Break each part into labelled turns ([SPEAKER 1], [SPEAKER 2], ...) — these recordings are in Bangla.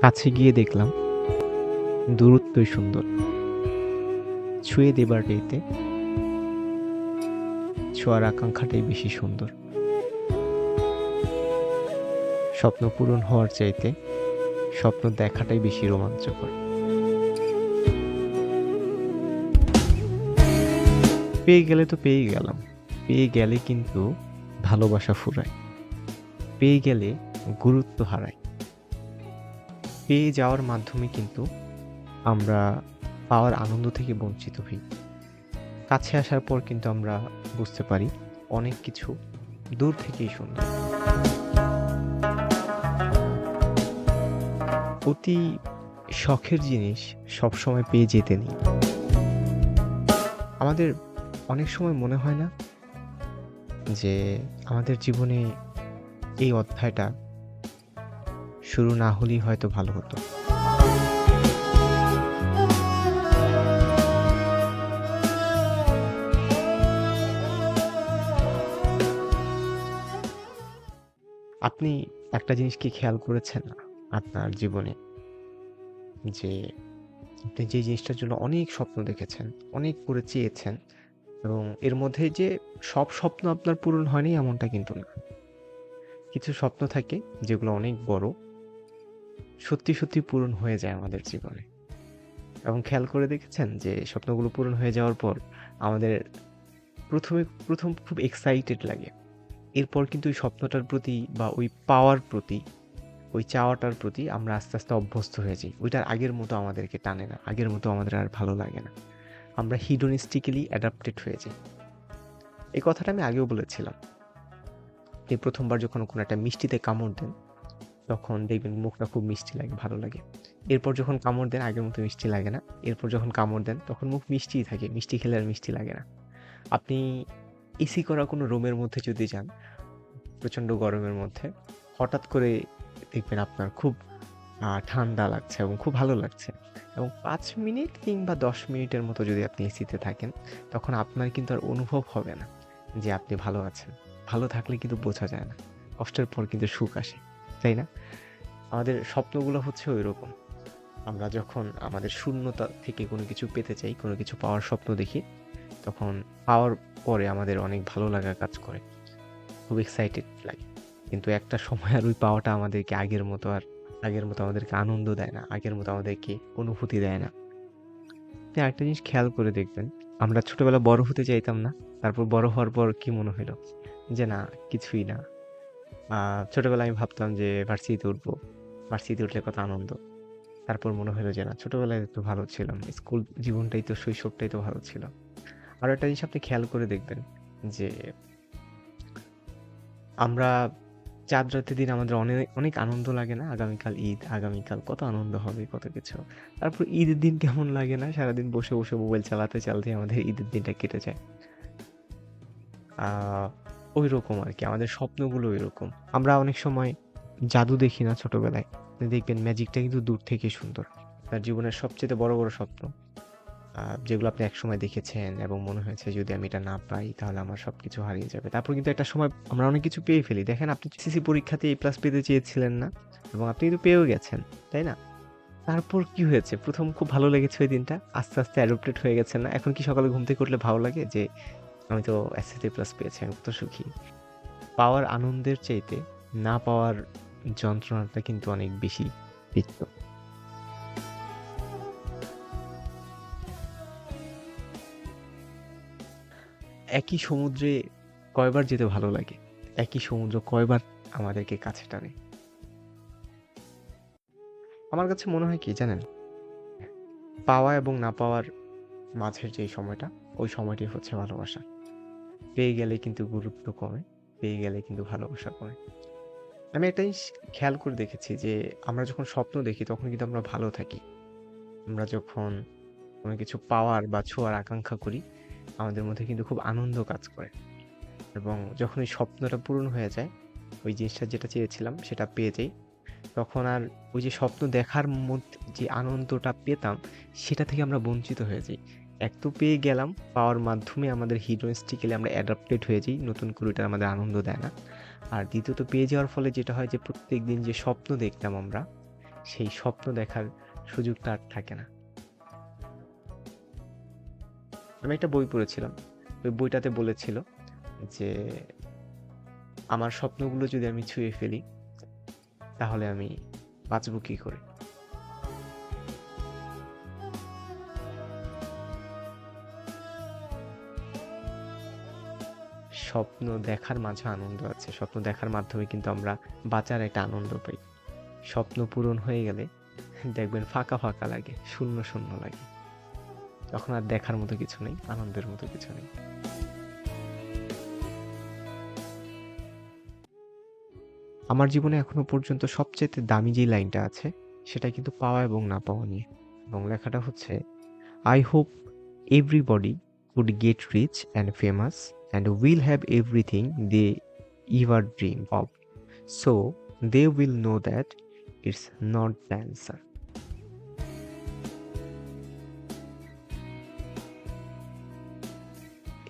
[SPEAKER 1] কাছে গিয়ে দেখলাম, দূরত্বই সুন্দর। ছুঁয়ে দেবার চাইতে ছোঁয়ার আকাঙ্ক্ষাটাই বেশি সুন্দর। স্বপ্ন পূরণ হওয়ার চাইতে স্বপ্ন দেখাটাই বেশি রোমাঞ্চকর। পেয়ে গেলে তো পেয়ে গেলাম। পেয়ে গেলে কিন্তু ভালোবাসা ফুরায়। পেয়ে গেলে গুরুত্ব হারায়। পেয়ে যাওয়ার মাধ্যমে কিন্তু আমরা পাওয়ার আনন্দ থেকে বঞ্চিত হই। কাছে আসার পর কিন্তু আমরা বুঝতে পারি অনেক কিছু দূর থেকেই সুন্দর অতি শখের জিনিস সবসময় পেয়ে যেতে নেই। আমাদের অনেক সময় মনে হয় না যে আমাদের জীবনে এই অধ্যায়টা শুরু না হলেই হয়তো ভালো হতো। আপনি একটা জিনিস কি খেয়াল করেছেন আপনার জীবনে? যে আপনি যে জিনিসটার জন্য অনেক স্বপ্ন দেখেছেন, অনেক করে চেয়েছেন এবং এর মধ্যে যে সব স্বপ্ন আপনার পূরণ হয়নি এমনটা কিন্তু না। কিছু স্বপ্ন থাকে যেগুলো অনেক বড় সত্যি সত্যি পূরণ হয়ে যায় আমাদের জীবনে। এবং খেয়াল করে দেখেছেন যে স্বপ্নগুলো পূরণ হয়ে যাওয়ার পর আমাদের প্রথমে, প্রথম খুব এক্সাইটেড লাগে। এরপর কিন্তু ওই স্বপ্নটার প্রতি বা ওই পাওয়ার প্রতি, ওই চাওয়াটার প্রতি আমরা আস্তে আস্তে অভ্যস্ত হয়ে যাই। ওইটার আগের মতো আমাদেরকে টানে না, আগের মতো আমাদের আর ভালো লাগে না। আমরা হিডোনিস্টিক্যালি অ্যাডাপ্টেড হয়ে যাই। এই কথাটা আমি আগেও বলেছিলাম। আপনি প্রথমবার যখন কোনো একটা মিষ্টিতে কামড় দেন তখন দেখবেন মুখটা খুব মিষ্টি লাগে, ভালো লাগে। এরপর যখন কামড় দেন, আগের মতো মিষ্টি লাগে না। এরপর যখন কামড় দেন, তখন মুখ মিষ্টিই থাকে, মিষ্টি খেলে আর মিষ্টি লাগে না। আপনি এসি করা কোনো রুমের মধ্যে যদি যান, প্রচণ্ড গরমের মধ্যে, হঠাৎ করে দেখবেন আপনার খুব ঠান্ডা লাগছে এবং খুব ভালো লাগছে। এবং পাঁচ মিনিট কিংবা দশ মিনিটের মতো যদি আপনি এসিতে থাকেন, তখন আপনার কিন্তু আর অনুভব হবে না যে আপনি ভালো আছেন। ভালো থাকলে কিন্তু বোঝা যায় না। কষ্টের পর কিন্তু সুখ আসে। তাই না? আমাদের স্বপ্নগুলো হচ্ছে ওই রকম আমরা যখন আমাদের শূন্যতা থেকে কোনো কিছু পেতে চাই, কোনো কিছু পাওয়ার স্বপ্ন দেখি, তখন পাওয়ার পরে আমাদের অনেক ভালো লাগা কাজ করে। খুব এক্সাইটেড লাগে। কিন্তু একটা সময় আর ওই পাওয়াটা আমাদেরকে আগের মতো আর আগের মতো আমাদেরকে আনন্দ দেয় না, আগের মতো আমাদেরকে অনুভূতি দেয় না। আপনি একটা জিনিস খেয়াল করে দেখবেন, আমরা ছোটবেলা বড় হতে চাইতাম না, তারপর বড় হওয়ার পর কি মনে হলো? যে না, কিছুই না। ছোটবেলায় আমি ভাবতাম যে ভার্সিটিতে উঠবো। ভার্সিটিতে উঠলে কত আনন্দ। তারপর মনে হলো যে না, ছোটবেলায় একটু ভালো ছিলাম, স্কুল জীবনটাই তো, শৈশবটাই তো ভালো ছিল। আর একটা জিনিস আপনি খেয়াল করে দেখবেন যে আমরা চাঁদ রাতের দিন আমাদের অনেক অনেক আনন্দ লাগে না? আগামীকাল ঈদ, আগামীকাল কত আনন্দ হবে, কত কিছু। তারপর ঈদের দিন কেমন লাগে না? সারাদিন বসে বসে মোবাইল চালাতে চালাতে আমাদের ঈদের দিনটা কেটে যায়। ওই রকম আর কি, আমাদের স্বপ্নগুলো ওই রকম আমরা অনেক সময় জাদু দেখি না ছোটবেলায়। দেখবেন ম্যাজিকটা কিন্তু দূর থেকে সুন্দর। তার জীবনের সবচেয়ে বড় বড় স্বপ্ন। যেগুলো আপনি একসময় দেখেছেন এবং মনে হয়েছে যদি আমি এটা না পাই, তাহলে আমার সব কিছু হারিয়ে যাবে। তারপর কিন্তু একটা সময় আমরা অনেক কিছু পেয়ে ফেলি। দেখেন আপনি সিসি পরীক্ষাতে এ প্লাস পেতে চেয়েছিলেন না এবং আপনি কিন্তু পেয়েও গেছেন, তাই না? তারপর কি হয়েছে? প্রথম খুব ভালো লেগেছে ওই দিনটা। আস্তে আস্তে অ্যাডপ্টেড হয়ে গেছেন না? এখন কি সকালে ঘুম থেকে উঠলে ভালো লাগে? যে আমি তো এসএসসি প্লাস পেয়েছি, আমি কত সুখী। পাওয়ার আনন্দের চাইতে না পাওয়ার যন্ত্রণাটা কিন্তু অনেক বেশি তিক্ত একই সমুদ্রে কয়বার যেতে ভালো লাগে? একই সমুদ্র কয়বার আমাদেরকে কাছে টানে? আমার কাছে মনে হয় কি জানেন? পাওয়া এবং না পাওয়ার মাঝের যে সময়টা, ওই সময়টি হচ্ছে ভালোবাসা। পেয়ে গেলে কিন্তু গুরুত্ব কমে, পেয়ে গেলে কিন্তু ভালোবাসা কমে। আমি একটা জিনিস খেয়াল করে দেখেছি যে, আমরা যখন স্বপ্ন দেখি তখন কিন্তু আমরা ভালো থাকি। আমরা যখন কোনো কিছু পাওয়ার বা ছোঁয়ার আকাঙ্ক্ষা করি, আমাদের মধ্যে কিন্তু খুব আনন্দ কাজ করে। এবং যখন ওই স্বপ্নটা পূরণ হয়ে যায়, ওই জিনিসটা যেটা চেয়েছিলাম সেটা পেয়ে যাই। তখন আর ওই যে স্বপ্ন দেখার মধ্যে যে আনন্দটা পেতাম, সেটা থেকে আমরা বঞ্চিত হয়ে যাই। এক তো পেয়ে গেলাম, পাওয়ার মাধ্যমে আমাদের হিরোইস্টিক্যালি আমরা অ্যাডাপ্টেড হয়ে যাই, নতুন করে ওটা আমাদের আনন্দ দেয় না। আর দ্বিতীয়ত পেয়ে যাওয়ার ফলে যেটা হয় যে প্রত্যেক দিন যে স্বপ্ন দেখতাম আমরা, সেই স্বপ্ন দেখার সুযোগটা আর থাকে না। আমি একটা বই পড়েছিলাম, ওই বইটাতে বলেছিল যে আমার স্বপ্নগুলো যদি আমি ছুঁয়ে ফেলি, তাহলে আমি বাঁচবো কি করে? স্বপ্ন দেখার মাঝে আনন্দ আছে। স্বপ্ন দেখার মাধ্যমে কিন্তু আমরা বাঁচার একটা আনন্দ পাই। স্বপ্ন পূরণ হয়ে গেলে দেখবেন ফাঁকা ফাঁকা লাগে, শূন্য শূন্য লাগে। তখন আর দেখার মতো কিছু নেই, আনন্দের মতো কিছু নেই। আমার জীবনে এখনও পর্যন্ত সবচেয়ে দামি যে লাইনটা আছে, সেটা কিন্তু পাওয়া এবং না পাওয়া নিয়ে। এবং লেখাটা হচ্ছে I hope everybody would get rich and famous and will have everything they ever dream of. So, they will know that it's not the answer.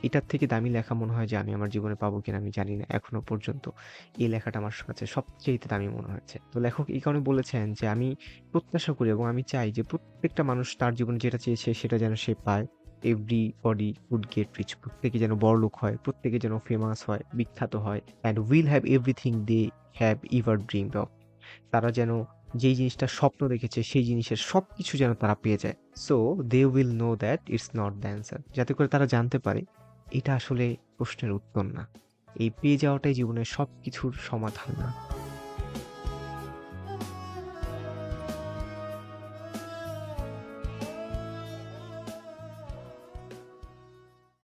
[SPEAKER 1] এটার থেকে দামি লেখা মনে হয় যে আমি আমার জীবনে পাবো কিনা আমি জানি না, এখনও পর্যন্ত এই লেখাটা আমার কাছে সবচেয়ে দামি মনে হয়েছে তো লেখক এই কারণে বলেছেন যে আমি প্রত্যাশা করি এবং আমি চাই যে প্রত্যেকটা মানুষ তার জীবনে যেটা চেয়েছে সেটা যেন সে পায় everybody would get rich প্রত্যেকে যেন বড়লোক হয়, প্রত্যেকে যেন ফেমাস হয়, বিখ্যাত হয় and will have everything they have ever dream of তারা যেন যেই জিনিসটা স্বপ্ন দেখেছে, সেই জিনিসের সব কিছু যেন তারা পেয়ে যায়। So they will know that it's not the answer যাতে করে তারা জানতে পারে, এটা আসলে প্রশ্নের উত্তর না। এই পেয়ে যাওয়াটাই জীবনের সব কিছুর সমাধান না।